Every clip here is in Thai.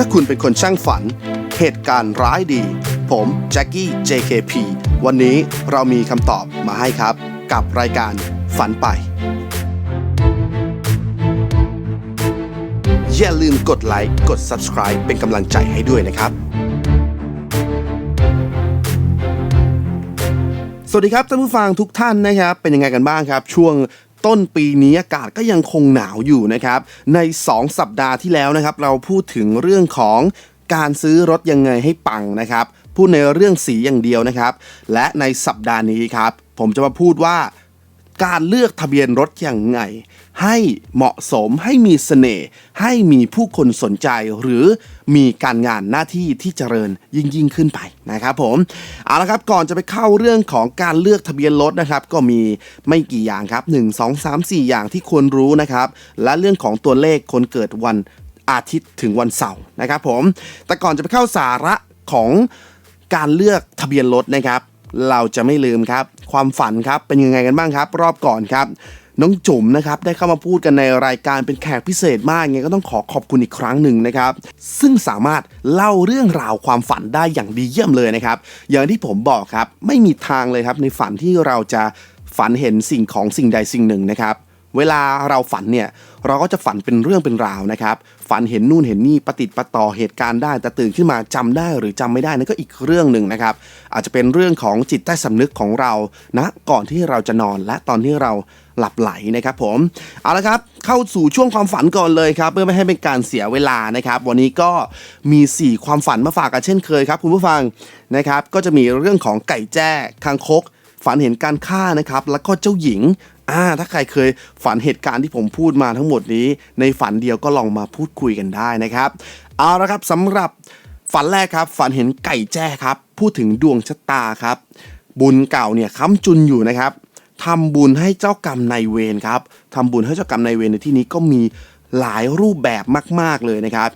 ถ้าคุณเป็นคนช่างฝัน เหตุการณ์ร้ายดี ผมแจ็คกี้ JKP วันนี้เรามีคำตอบมาให้ครับ กับรายการฝันไป อย่าลืมกดไลค์กด Subscribe เป็นกำลังใจให้ด้วยนะครับสวัสดีครับท่านผู้ฟังทุกท่านนะครับ เป็นยังไงกันบ้างครับ ช่วง ต้นปีนี้อากาศก็ยังคงหนาวอยู่นะครับ ใน 2 สัปดาห์ที่แล้วนะครับ เราพูดถึงเรื่องของการซื้อรถยังไงให้ปังนะครับ พูดในเรื่องสีอย่างเดียวนะครับ และในสัปดาห์นี้ครับ ผมจะมาพูดว่า การเลือกทะเบียนรถอย่างไง ให้เหมาะสมให้มีเสน่ห์ให้มีผู้คนสนใจหรือมีการงานหน้าที่ที่เจริญยิ่งยิ่งขึ้นไปนะครับผมเอาละครับก่อนจะไปเข้าเรื่องของการเลือกทะเบียนรถนะครับ ก็มีไม่กี่อย่างครับ 1 2 3 4 อย่างที่ควรรู้นะครับ และเรื่องของตัวเลขคนเกิดวันอาทิตย์ถึงวันเสาร์นะครับผมแต่ก่อนจะไปเข้าสาระของการเลือกทะเบียนรถนะครับ เราจะไม่ลืมครับ ความฝันครับเป็นยังไงกันบ้างครับ รอบก่อนครับ น้องจุ๋มนะครับได้เข้ามาพูดกันในรายการเป็นแขกพิเศษมากไงก็ต้องขอขอบคุณอีกครั้งหนึ่งนะครับ ซึ่งสามารถเล่าเรื่องราวความฝันได้อย่างดีเยี่ยมเลยนะครับ อย่างที่ผมบอกครับไม่มีทางเลยครับ ในฝันที่เราจะฝันเห็นสิ่งของสิ่งใดสิ่งหนึ่งนะครับ เวลาเราฝันเนี่ย เราก็จะฝันเป็นเรื่องเป็นราวนะครับ ฝันเห็นนู่นเห็นนี่ประติดประต่อเหตุการณ์ได้ แต่ตื่นขึ้นมาจำได้หรือจำไม่ได้นั่นก็อีกเรื่องหนึ่งนะครับ อาจจะเป็นเรื่องของจิตใต้สำนึกของเรานะก่อนที่เราจะนอนและตอนที่เราหลับไหลนะครับผมเอาละครับเข้าสู่ช่วงความฝันก่อนเลยครับเพื่อไม่ให้เป็นการเสียเวลานะครับวันนี้ก็มี 4 ความฝันมาฝากกันเช่นเคยครับคุณผู้ฟังนะครับก็จะมีเรื่องของไก่แจ้คางคก ฝันเห็นการฆ่านะครับ แล้วก็เจ้าหญิงอ่าถ้าใครเคยฝันเหตุการณ์ที่ผมพูดมาทั้งหมดนี้ ในฝันเดียวก็ลองมาพูดคุยกันได้นะครับ เอาละครับสำหรับฝันแรกครับ ฝันเห็นไก่แจ้ครับ พูดถึงดวงชะตาครับ บุญเก่าเนี่ยค้ำจุนอยู่นะครับทำบุญให้เจ้ากรรมนายเวรครับทำบุญให้เจ้ากรรมนายเวรในที่นี้ก็มี หลายรูปแบบมาก ๆ เลยนะครับ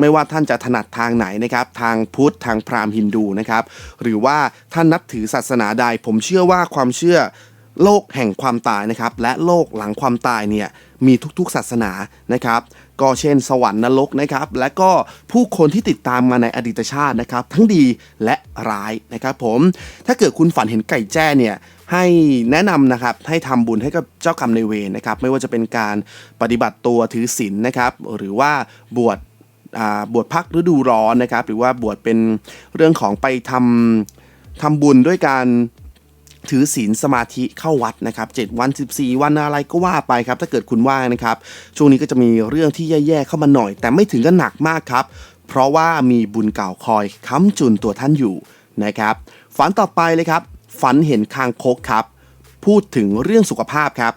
ไม่ว่าท่านจะถนัดทางไหนนะครับ ทางพุทธทางพราหมณ์ฮินดูนะครับ หรือว่าท่านนับถือศาสนาใด ผมเชื่อว่าความเชื่อโลกแห่งความตายนะครับ และโลกหลังความตายเนี่ยมีทุกๆศาสนานะครับ ก็เช่นสวรรค์นรกนะครับ และก็ผู้คนที่ติดตามมาในอดีตชาตินะครับ ทั้งดีและร้ายนะครับ ผมถ้าเกิดคุณฝันเห็นไก่แจ้เนี่ย ให้แนะนำนะครับให้ทำบุญให้กับเจ้ากรรมนเวรนะครับ ไม่ว่าจะเป็นการปฏิบัติตัวถือศีลนะครับ หรือว่าบวชบวชพักฤดูร้อนนะครับ หรือว่าบวชเป็นเรื่องของไปทำทำบุญด้วยการถือศีลสมาธิเข้าวัดนะครับ7วัน 14 วันอะไรก็ว่าไปครับ ถ้าเกิดคุณว่างนะครับ ช่วงนี้ก็จะมีเรื่องที่แย่ๆเข้ามาหน่อย แต่ไม่ถึงกับหนักมากครับ เพราะว่ามีบุญเก่าคอยค้ำจุนตัวท่านอยู่นะครับฝันต่อไปเลยครับ ฝันเห็นคางคกครับ พูดถึงเรื่องสุขภาพครับ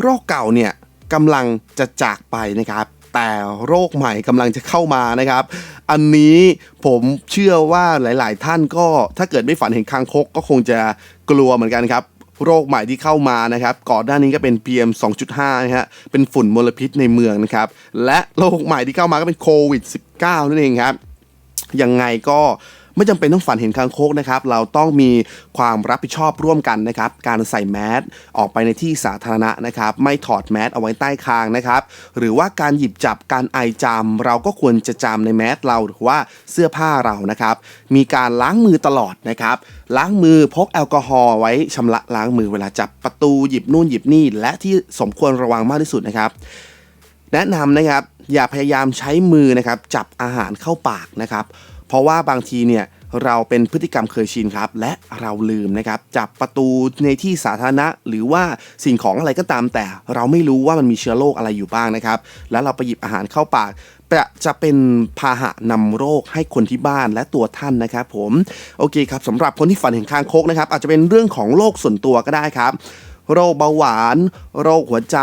โรคเก่าเนี่ยกำลังจะจากไปนะครับ แต่โรคใหม่กำลังจะเข้ามานะครับ อันนี้ผมเชื่อว่าหลาย ๆ ท่านก็ถ้าเกิดไม่ฝันเห็นคางคกก็คงจะกลัวเหมือนกันครับโรคใหม่ที่เข้ามานะครับ ก่อนหน้านี้ก็เป็น PM 2.5 นะฮะ เป็นฝุ่นมลพิษในเมืองนะครับ และโรคใหม่ที่เข้ามาก็เป็นโควิด -19 นั่นเองครับ ยังไงก็ ไม่จำเป็นต้องฝันเห็นคางคกนะครับ เราต้องมีความรับผิดชอบร่วมกันนะครับ การใส่แมสออกไปในที่สาธารณะนะครับ ไม่ถอดแมสเอาไว้ใต้คางนะครับ หรือว่าการหยิบจับการไอจามเราก็ควรจะจามในแมสเราหรือว่าเสื้อผ้าเรานะครับ มีการล้างมือตลอดนะครับ ล้างมือพกแอลกอฮอล์ไว้ชำระล้างมือเวลาจับประตูหยิบนู่นหยิบนี่ และที่สมควรระวังมากที่สุดนะครับ แนะนำนะครับอย่าพยายามใช้มือนะครับจับอาหารเข้าปากนะครับ เพราะว่าบางทีเนี่ยเราเป็นพฤติกรรมเคยชินครับ และเราลืมนะครับจับประตูในที่สาธารณะ หรือว่าสิ่งของอะไรก็ตามแต่ เราไม่รู้ว่ามันมีเชื้อโรคอะไรอยู่บ้างนะครับ แล้วเราไปหยิบอาหารเข้าปากจะจะเป็นพาหะนำโรคให้คนที่บ้านและตัวท่านนะครับผมโอเคครับสำหรับคนที่ฝันเห็นคางคกนะครับ อาจจะเป็นเรื่องของโรคส่วนตัวก็ได้ครับ โรคเบาหวาน โรคหัวใจ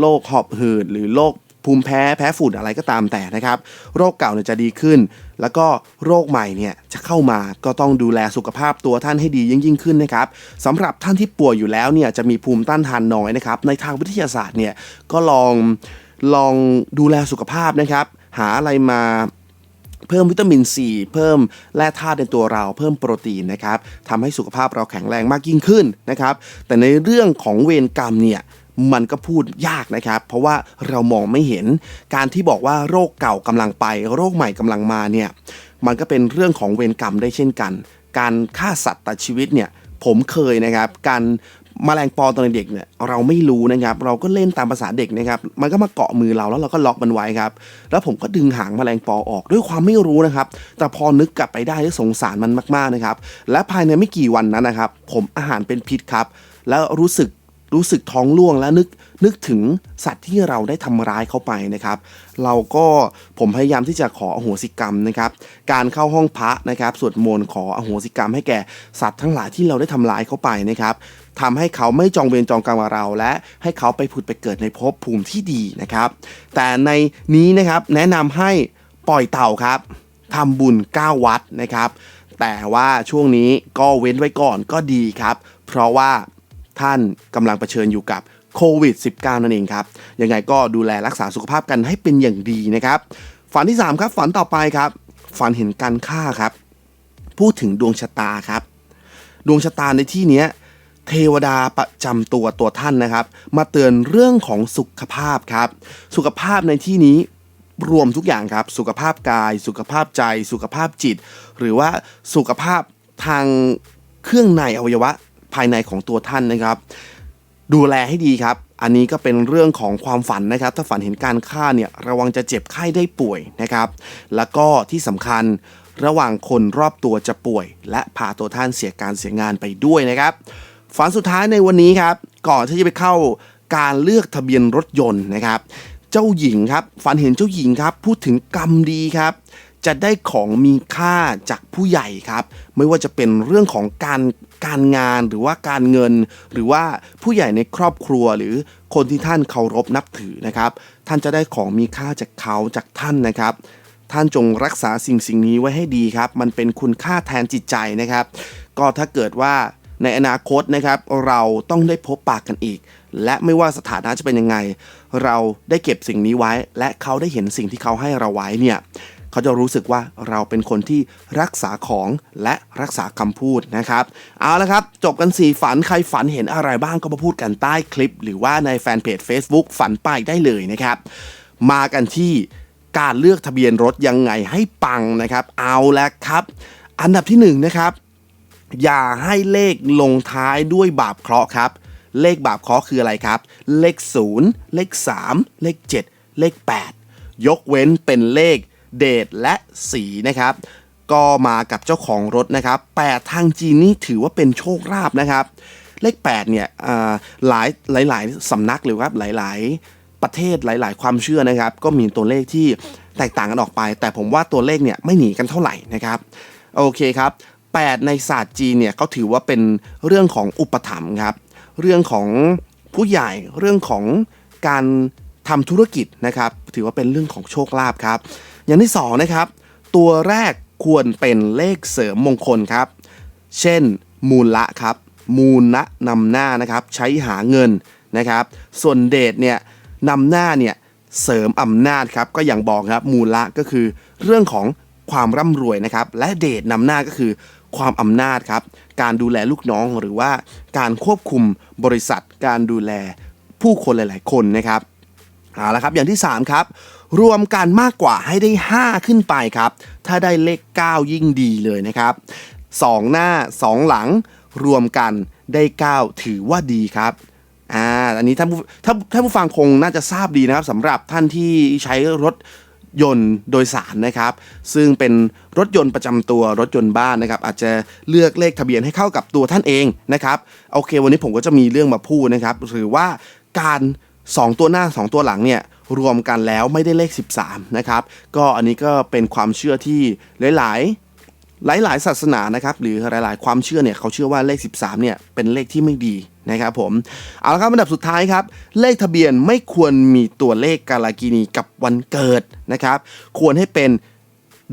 โรคหอบหืดหรือโรค ภูมิแพ้แพ้ฝุ่นอะไรก็ตามแต่นะครับ โรคเก่าเนี่ยจะดีขึ้น แล้วก็โรคใหม่เนี่ยจะเข้ามาก็ต้องดูแลสุขภาพตัวท่านให้ดียิ่งยิ่งขึ้นนะครับสำหรับท่านที่ป่วยอยู่แล้วเนี่ยจะมีภูมิต้านทานน้อยนะครับ ในทางวิทยาศาสตร์เนี่ยก็ลองลองดูแลสุขภาพนะครับ หาอะไรมาเพิ่มวิตามินซีเพิ่มแร่ธาตุในตัวเราเพิ่มโปรตีนนะครับทำให้สุขภาพเราแข็งแรงมากยิ่งขึ้นนะครับ แต่ในเรื่องของเวรกรรมเนี่ย มันก็พูดยากนะครับ เพราะว่าเรามองไม่เห็นการที่บอกว่าโรคเก่ากำลังไป โรคใหม่กำลังมาเนี่ยมันก็เป็นเรื่องของเวรกรรมได้เช่นกัน การฆ่าสัตว์ตัดชีวิตเนี่ยผมเคยนะครับ การมแมลงปอตอนเด็กเนี่ยเราไม่รู้นะครับ เราก็เล่นตามภาษาเด็กนะครับ มันก็มาเกาะมือเราแล้วเราก็ล็อกมันไว้ครับ แล้วผมก็ดึงหางแมลงปอออกด้วยความไม่รู้นะครับ แต่พอนึกกลับไปได้ก็สงสารมันมากๆนะครับ และภายในไม่กี่วันนั้นนะครับ ผมอาหารเป็นพิษครับ แล้วรู้สึก รู้สึกท้องร่วงและนึกนึกถึงสัตว์ที่เราได้ทำร้ายเขาไปนะครับ เราก็ผมพยายามที่จะขออโหสิกรรมนะครับ การเข้าห้องพระนะครับสวดมนต์ขออโหสิกรรมให้แก่สัตว์ทั้งหลายที่เราได้ทำร้ายเขาไปนะครับทำให้เขาไม่จองเวรจองกรรมกับเรา และให้เขาไปผุดไปเกิดในภพภูมิที่ดีนะครับ แต่ในนี้นะครับแนะนำให้ปล่อยเต่าครับทำบุญ 9 วัดนะครับ แต่ว่าช่วงนี้ก็เว้นไว้ก่อนก็ดีครับ เพราะว่า ท่านกำลังเผชิญอยู่กับโควิด -19 นั่นเองครับ ยังไงก็ดูแลรักษาสุขภาพกันให้เป็นอย่างดีนะครับ ฝันที่ 3 ครับ ฝันต่อไปครับ ฝันเห็นการฆ่าครับ พูดถึงดวงชะตาครับ ดวงชะตาในที่นี้เทวดาประจำตัวตัวท่านนะครับ มาเตือนเรื่องของสุขภาพครับ สุขภาพในที่นี้รวมทุกอย่างครับ สุขภาพกาย สุขภาพใจ สุขภาพจิต หรือว่าสุขภาพทางเครื่องในอวัยวะ ภายในของตัวท่านนะครับ ดูแลให้ดีครับ อันนี้ก็เป็นเรื่องของความฝันนะครับ ถ้าฝันเห็นการฆ่าเนี่ยระวังจะเจ็บไข้ได้ป่วยนะครับ แล้วก็ที่สำคัญระหว่างคนรอบตัวจะป่วย และพาตัวท่านเสียการเสียงานไปด้วยนะครับ ฝันสุดท้ายในวันนี้ครับ ก่อนที่จะไปเข้าการเลือกทะเบียนรถยนต์นะครับ เจ้าหญิงครับ ฝันเห็นเจ้าหญิงครับ พูดถึงกรรมดีครับ จะได้ของมีค่าจากผู้ใหญ่ครับ ไม่ว่าจะเป็นเรื่องของการการงานหรือว่าการเงิน หรือว่าผู้ใหญ่ในครอบครัวหรือคนที่ท่านเคารพนับถือนะครับ ท่านจะได้ของมีค่าจากเขาจากท่านนะครับ ท่านจงรักษาสิ่งสิ่งนี้ไว้ให้ดีครับ มันเป็นคุณค่าแทนจิตใจนะครับ ก็ถ้าเกิดว่าในอนาคตนะครับเราต้องได้พบปากกันอีก และไม่ว่าสถานะจะเป็นยังไง เราได้เก็บสิ่งนี้ไว้ และเขาได้เห็นสิ่งที่เขาให้เราไว้เนี่ย เขาจะรู้สึกว่าเราเป็นคนที่รักษาของและรักษาคำพูดนะครับ เอาละครับ จบกัน 4 ฝันใครฝันเห็นอะไรบ้างก็มาพูดกันใต้คลิป หรือว่าในแฟนเพจ Facebook ฝันไปได้เลยนะครับ มากันที่การเลือกทะเบียนรถยังไงให้ปังนะครับ เอาละครับ อันดับที่1นะครับอย่าให้เลขลงท้ายด้วยบาปเคราะห์ครับ เลขบาปเคราะห์คืออะไรครับ เลข 0 เลข 3 เลข 7 เลข 8 ยกเว้นเป็นเลข เดทและสีนะครับ ก็มากับเจ้าของรถนะครับ8ทางจีนนี่ถือว่าเป็นโชคลาภนะครับ เลข 8 เนี่ยอ่าหลายหลายสำนักหรือว่าหลาย ๆ ประเทศหลาย ๆ ความเชื่อนะครับ ก็มีตัวเลขที่แตกต่างกันออกไป แต่ผมว่าตัวเลขเนี่ยไม่หนีกันเท่าไหร่นะครับโอเคครับ8ในศาสตร์จีนเนี่ยเขาถือว่าเป็นเรื่องของอุปถัมภ์ครับ เรื่องของผู้ใหญ่เรื่องของการทำธุรกิจนะครับ ถือว่าเป็นเรื่องของโชคลาภครับ อย่างที่สองนะครับตัวแรกควรเป็นเลขเสริมมงคลครับ เช่น มูลละครับ มูลละนำหน้านะครับใช้หาเงินนะครับ ส่วนเดชเนี่ยนำหน้าเนี่ยเสริมอำนาจครับก็อย่างบอกครับมูลละก็คือเรื่องของความร่ำรวยนะครับ และเดชนำหน้าก็คือความอำนาจครับ การดูแลลูกน้องหรือว่าการควบคุมบริษัท การดูแลผู้คนหลาย ๆ คนนะครับเอาละครับอย่างที่ 3 ครับ รวมกันมากกว่าให้ได้ 5 ขึ้นไปครับ ถ้าได้เลข 9 ยิ่งดีเลยนะครับ 2 หน้า 2 หลัง รวมกันได้ 9 ถือว่าดีครับอ่าอันนี้ท่านผู้ถ้าท่านผู้ฟังคงน่าจะทราบดีนะครับสำหรับท่านที่ใช้รถยนต์โดยสารนะครับ ซึ่งเป็นรถยนต์ประจำตัวรถยนต์บ้านนะครับ อาจจะเลือกเลขทะเบียนให้เข้ากับตัวท่านเองนะครับโอเค วันนี้ผมก็จะมีเรื่องมาพูดนะครับหรือว่าการ 2 ตัวหน้า 2 ตัวหลังเนี่ย รวมกันแล้วไม่ได้เลข 13 นะครับ ก็อันนี้ก็เป็นความเชื่อที่หลายๆหลายๆศาสนานะครับหรือหลายๆ ความเชื่อเนี่ยเขาเชื่อว่าเลข 13เนี่ยเป็นเลขที่ไม่ดีนะครับผมเอาละครับอันดับสุดท้ายครับ เลขทะเบียนไม่ควรมีตัวเลขกาลากินีกับวันเกิดนะครับ ควรให้เป็น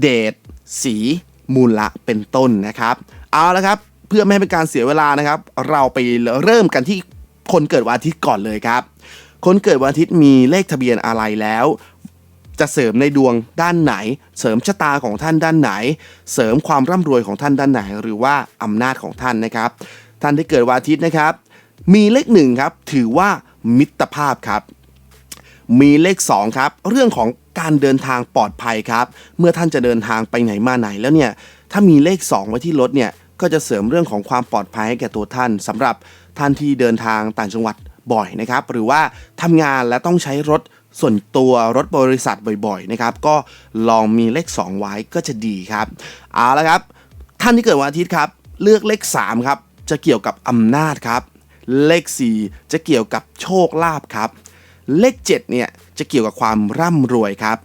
เดทสีมูลละเป็นต้นนะครับ เอาละครับเพื่อไม่ให้เป็นการเสียเวลานะครับ เราไปเริ่มกันที่คนเกิดวันอาทิตย์ก่อนเลยครับ คนเกิดวันอาทิตย์มีเลขทะเบียนอะไรแล้ว จะเสริมในดวงด้านไหน เสริมชะตาของท่านด้านไหน เสริมความร่ำรวยของท่านด้านไหน หรือว่าอำนาจของท่านนะครับ ท่านที่เกิดวันอาทิตย์นะครับ มีเลขหนึ่งครับถือว่ามิตรภาพครับ มีเลข 2 ครับ เรื่องของการเดินทางปลอดภัยครับ เมื่อท่านจะเดินทางไปไหนมาไหนแล้วเนี่ย ถ้ามีเลข 2 ไว้ที่รถเนี่ย ก็จะเสริมเรื่องของความปลอดภัยให้แก่ตัวท่านสำหรับท่านที่เดินทางต่างจังหวัด บ่อยนะครับหรือว่าทำงานและต้องใช้รถส่วนตัวรถบริษัทบ่อยๆนะครับก็ลองมีเลข 2 ไว้ก็จะดีครับเอาละครับ ท่านที่เกิดวันอาทิตย์ครับ เลือกเลข3ครับจะเกี่ยวกับอำนาจครับ เลข 4 จะเกี่ยวกับโชคลาภครับ เลข 7 เนี่ยจะเกี่ยวกับความร่ำรวยครับ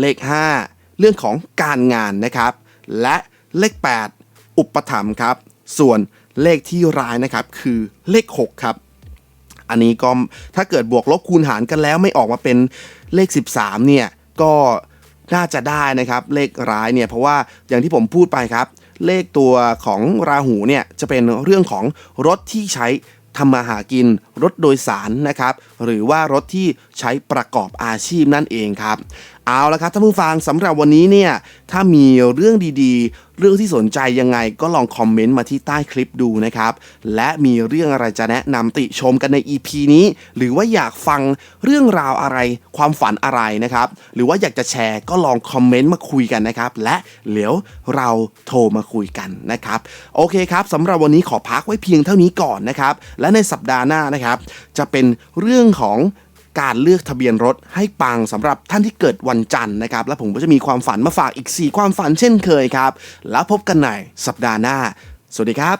เลข 5 เรื่องของการงานนะครับ และเลข 8 อุปถัมภ์ครับ ส่วนเลขที่ร้ายนะครับคือเลข 6 ครับ อันนี้ก็ถ้าเกิดบวกลบคูณหารกันแล้วไม่ออกมาเป็นเลข 13 เนี่ย ก็น่าจะได้นะครับ เลขร้ายเนี่ย เพราะว่าอย่างที่ผมพูดไปครับ เลขตัวของราหูเนี่ย จะเป็นเรื่องของรถที่ใช้ทำมาหากินรถโดยสารนะครับ หรือว่ารถที่ใช้ประกอบอาชีพนั่นเองครับ เอาละครับท่านผู้ฟังสำหรับวันนี้เนี่ยถ้ามีเรื่องดีๆ เรื่องที่สนใจยังไงก็ลองคอมเมนต์มาที่ใต้คลิปดูนะครับ และมีเรื่องอะไรจะแนะนำติชมกันใน EP นี้ หรือว่าอยากฟังเรื่องราวอะไร ความฝันอะไรนะครับ หรือว่าอยากจะแชร์ก็ลองคอมเมนต์มาคุยกันนะครับ และเดี๋ยวเราโทรมาคุยกันนะครับ โอเคครับสำหรับวันนี้ขอพักไว้เพียงเท่านี้ก่อนนะครับ และในสัปดาห์หน้านะครับ จะเป็นเรื่องของ การเลือกทะเบียนรถให้ปังสำหรับท่านที่เกิดวันจันทร์นะครับ และผมก็จะมีความฝันมาฝากอีก 4 ความฝันเช่นเคยครับ แล้วพบกันในสัปดาห์หน้า สวัสดีครับ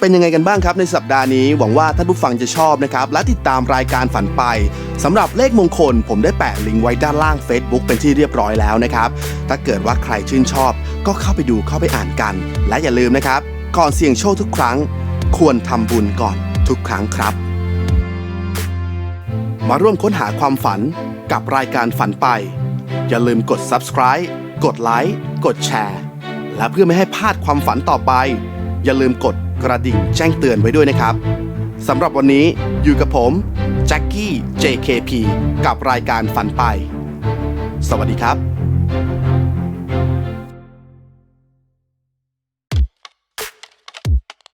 เป็นยังไงกันบ้างครับในสัปดาห์นี้หวังว่าท่านผู้ฟังจะชอบนะครับ และติดตามรายการฝันไปสำหรับเลขมงคล ผมได้แปะลิงก์ไว้ด้านล่าง Facebook เป็นที่เรียบร้อยแล้วนะครับ ถ้าเกิดว่าใครชื่นชอบ ก็เข้าไปดูเข้าไปอ่านกัน และอย่าลืมนะครับ ก่อนเสี่ยงโชคทุกครั้ง ควรทำบุญก่อนทุกครั้งครับ มาร่วมค้นหาความฝันกับรายการฝันไป อย่าลืมกด subscribe กดไลค์กดแชร์และเพื่อไม่ให้พลาดความฝันต่อไป อย่าลืมกดกระดิ่งแจ้งเตือนไว้ด้วยนะครับสำหรับวันนี้อยู่กับผมแจ็คกี้ JKP กับรายการฝันไป สวัสดีครับ